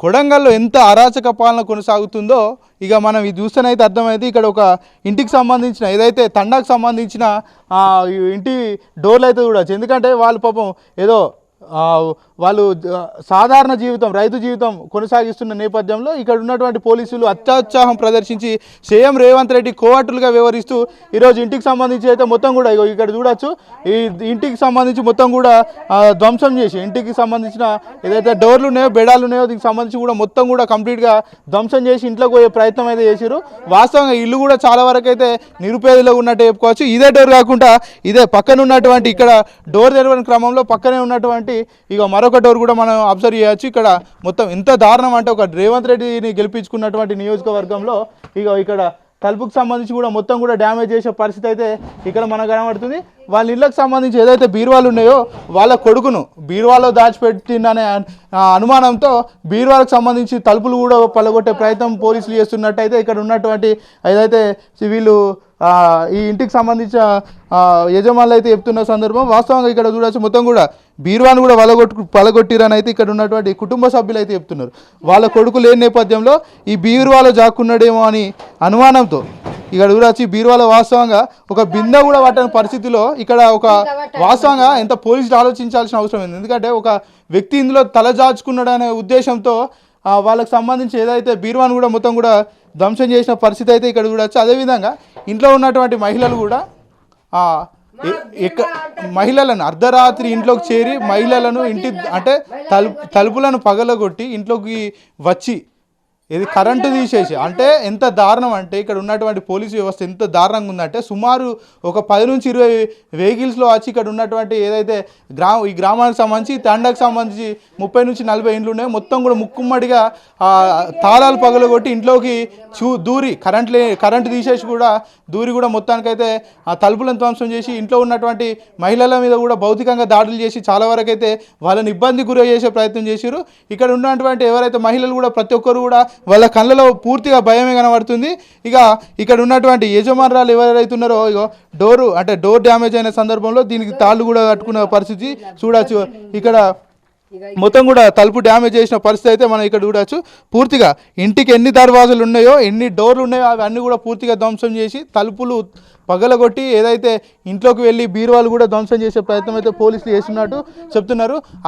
కొడంగల్లో ఎంత అరాచక పాలన కొనసాగుతుందో ఇక మనం ఇది చూస్తేనైతే అర్థమైంది. ఇక్కడ ఒక ఇంటికి సంబంధించిన ఏదైతే తండాకు సంబంధించిన ఇంటి డోర్లు అయితే చూడవచ్చు ఎందుకంటే వాళ్ళు పాపం ఏదో వాళ్ళు సాధారణ జీవితం రైతు జీవితం కొనసాగిస్తున్న నేపథ్యంలో ఇక్కడ ఉన్నటువంటి పోలీసులు అత్యుత్సాహం ప్రదర్శించి సీఎం రేవంత్ రెడ్డి కోవట్టులుగా వ్యవహరిస్తూ ఈరోజు ఇంటికి సంబంధించి అయితే మొత్తం కూడా ఇగో ఇక్కడ చూడొచ్చు. ఈ ఇంటికి సంబంధించి మొత్తం కూడా ధ్వంసం చేసి ఇంటికి సంబంధించిన ఏదైతే డోర్లు ఉన్నాయో బెడాలు ఉన్నాయో దీనికి సంబంధించి కూడా మొత్తం కూడా కంప్లీట్గా ధ్వంసం చేసి ఇంట్లోకి పోయే ప్రయత్నం అయితే చేశారు వాస్తవంగా ఇల్లు కూడా చాలా వరకు అయితే నిరుపేదలో ఉన్నట్టు చెప్పుకోవచ్చు. ఇదే డోర్ కాకుండా ఇదే పక్కన ఉన్నటువంటి ఇక్కడ డోర్ తెరవని క్రమంలో పక్కనే ఉన్నటువంటి ఇక మరొక డోర్ కూడా మనం అబ్జర్వ్ చేయొచ్చు. ఇక్కడ మొత్తం ఎంత దారుణం అంటే ఒక రేవంత్ రెడ్డిని గెలిపించుకున్నటువంటి నియోజకవర్గంలో ఇక ఇక్కడ తలుపుకు సంబంధించి కూడా మొత్తం కూడా డ్యామేజ్ చేసే పరిస్థితి అయితే ఇక్కడ మనకు కనబడుతుంది. వాళ్ళ ఇళ్ళకి సంబంధించి ఏదైతే బీరువాలు ఉన్నాయో వాళ్ళ కొడుకును బీరువాలో దాచిపెట్టిందనే అనుమానంతో బీరువాలకు సంబంధించి తలుపులు కూడా పలగొట్టే ప్రయత్నం పోలీసులు చేస్తున్నట్టయితే ఇక్కడ ఉన్నటువంటి ఏదైతే వీళ్ళు ఈ ఇంటికి సంబంధించిన యజమానులు అయితే చెప్తున్న సందర్భం వాస్తవంగా ఇక్కడ చూడొచ్చు మొత్తం కూడా బీరువాను కూడా వలగొట్టు పలగొట్టిరని అయితే ఇక్కడ ఉన్నటువంటి కుటుంబ సభ్యులు అయితే చెప్తున్నారు. వాళ్ళ కొడుకు లేని నేపథ్యంలో ఈ బీరువాలో జాక్కున్నాడేమో అని అనుమానంతో ఇక్కడ చూడొచ్చు బీరువాలో వాస్తవంగా ఒక బిందె కూడా పట్టని పరిస్థితిలో ఇక్కడ ఒక వాస్తవంగా ఎంత పోలీసులు ఆలోచించాల్సిన అవసరం ఉంది. ఎందుకంటే ఒక వ్యక్తి ఇందులో తలజాచుకున్నాడు అనే ఉద్దేశంతో వాళ్ళకి సంబంధించి ఏదైతే బీరువాను కూడా మొత్తం కూడా ధ్వంసం చేసిన పరిస్థితి అయితే ఇక్కడ చూడొచ్చు అదేవిధంగా ఇంట్లో ఉన్నటువంటి మహిళలు కూడా మహిళలను అర్ధరాత్రి ఇంట్లోకి చేరి మహిళలను ఇంటి అంటే తలుపు తలుపులను పగలగొట్టి ఇంట్లోకి వచ్చి ఇది కరెంటు తీసేసి అంటే ఎంత దారుణం అంటే ఇక్కడ ఉన్నటువంటి పోలీసు వ్యవస్థ ఎంత దారుణంగా ఉందంటే సుమారు ఒక పది నుంచి ఇరవై వెహికల్స్లో వచ్చి ఇక్కడ ఉన్నటువంటి ఏదైతే గ్రామ ఈ గ్రామానికి సంబంధించి తండకు సంబంధించి ముప్పై నుంచి నలభై ఇండ్లు ఉన్నాయి. మొత్తం కూడా ముక్కుమ్మడిగా తాళాలు పగలగొట్టి ఇంట్లోకి చూ దూరి కరెంట్ లే కరెంటు తీసేసి కూడా దూరి కూడా మొత్తానికైతే ఆ తలుపులను ధ్వంసం చేసి ఇంట్లో ఉన్నటువంటి మహిళల మీద కూడా భౌతికంగా దాడులు చేసి చాలా వరకు అయితే వాళ్ళని ఇబ్బంది గురి చేసే ప్రయత్నం చేశారు ఇక్కడ ఉన్నటువంటి ఎవరైతే మహిళలు కూడా ప్రతి ఒక్కరు కూడా వాళ్ళ కళ్ళలో పూర్తిగా భయమే కనబడుతుంది. ఇక ఇక్కడ ఉన్నటువంటి యజమానురాలు ఎవరైతే ఉన్నారో ఇగో డోరు అంటే డోర్ డ్యామేజ్ అయిన సందర్భంలో దీనికి తాళ్ళు కూడా కట్టుకున్న పరిస్థితి చూడవచ్చు ఇక్కడ మొత్తం కూడా తలుపు డ్యామేజ్ చేసిన పరిస్థితి అయితే మనం ఇక్కడ చూడవచ్చు పూర్తిగా ఇంటికి ఎన్ని దర్వాజులు ఉన్నాయో ఎన్ని డోర్లు ఉన్నాయో అవన్నీ కూడా పూర్తిగా ధ్వంసం చేసి తలుపులు పగలగొట్టి ఏదైతే ఇంట్లోకి వెళ్ళి బీరువాలు కూడా ధ్వంసం చేసే ప్రయత్నం అయితే పోలీసులు చేస్తున్నట్టు చెప్తున్నారు.